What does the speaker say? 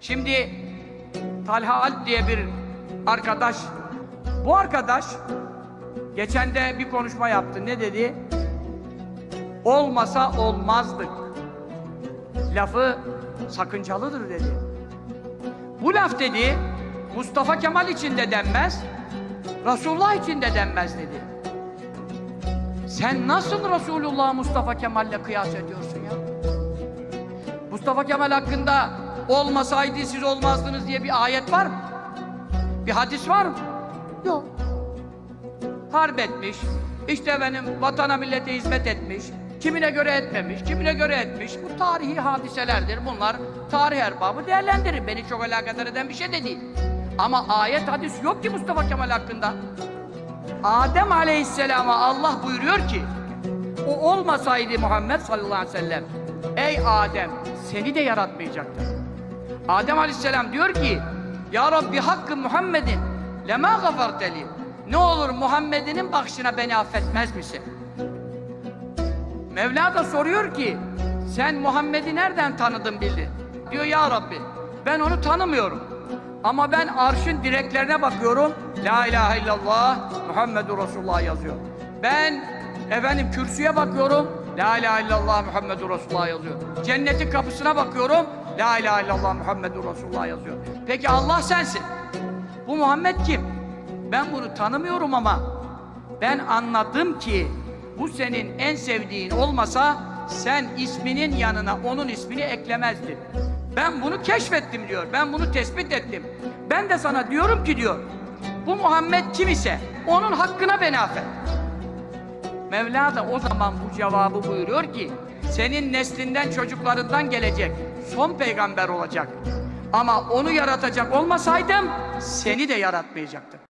Şimdi Talha Alp diye bir arkadaş, bu arkadaş geçen de bir konuşma yaptı. Ne dedi? Olmasa olmazdık. Lafı sakıncalıdır dedi. Bu laf dedi, Mustafa Kemal için de denmez, Resulullah için de denmez dedi. Sen nasıl Resulullah Mustafa Kemal'le kıyas ediyorsun ya? Mustafa Kemal hakkında olmasaydı siz olmazdınız diye bir ayet var mı? Bir hadis var mı? Yok. Harp etmiş, işte benim vatana millete hizmet etmiş, kimine göre etmemiş, kimine göre etmiş. Bu tarihi hadiselerdir. Bunlar tarih erbabı değerlendirir. Beni çok alakadar eden bir şey de değil. Ama ayet hadis yok ki Mustafa Kemal hakkında. Adem Aleyhisselam'a Allah buyuruyor ki o olmasaydı Muhammed sallallahu aleyhi ve sellem ey Adem seni de yaratmayacaktı. Adem Aleyhisselam diyor ki Ya Rabbi hakkı Muhammedin lema gafarteli ne olur Muhammed'inin bakışına beni affetmez misin? Mevla da soruyor ki sen Muhammed'i nereden tanıdın bildin? Diyor ya Rabbi ben onu tanımıyorum. Ama ben arşın direklerine bakıyorum. La ilahe illallah Muhammedur Resulullah yazıyor. Ben efendim kürsüye bakıyorum. La ilahe illallah Muhammedur Resulullah yazıyor. Cennetin kapısına bakıyorum. La ilahe illallah Muhammedur Resulullah yazıyor. Peki Allah sensin. Bu Muhammed kim? Ben bunu tanımıyorum ama ben anladım ki bu senin en sevdiğin olmasa sen isminin yanına onun ismini eklemezdin. Ben bunu keşfettim diyor. Ben bunu tespit ettim. Ben de sana diyorum ki diyor. Bu Muhammed kim ise onun hakkına beni affet. Mevla da o zaman bu cevabı buyuruyor ki senin neslinden çocuklarından gelecek son peygamber olacak. Ama onu yaratacak olmasaydım seni de yaratmayacaktım.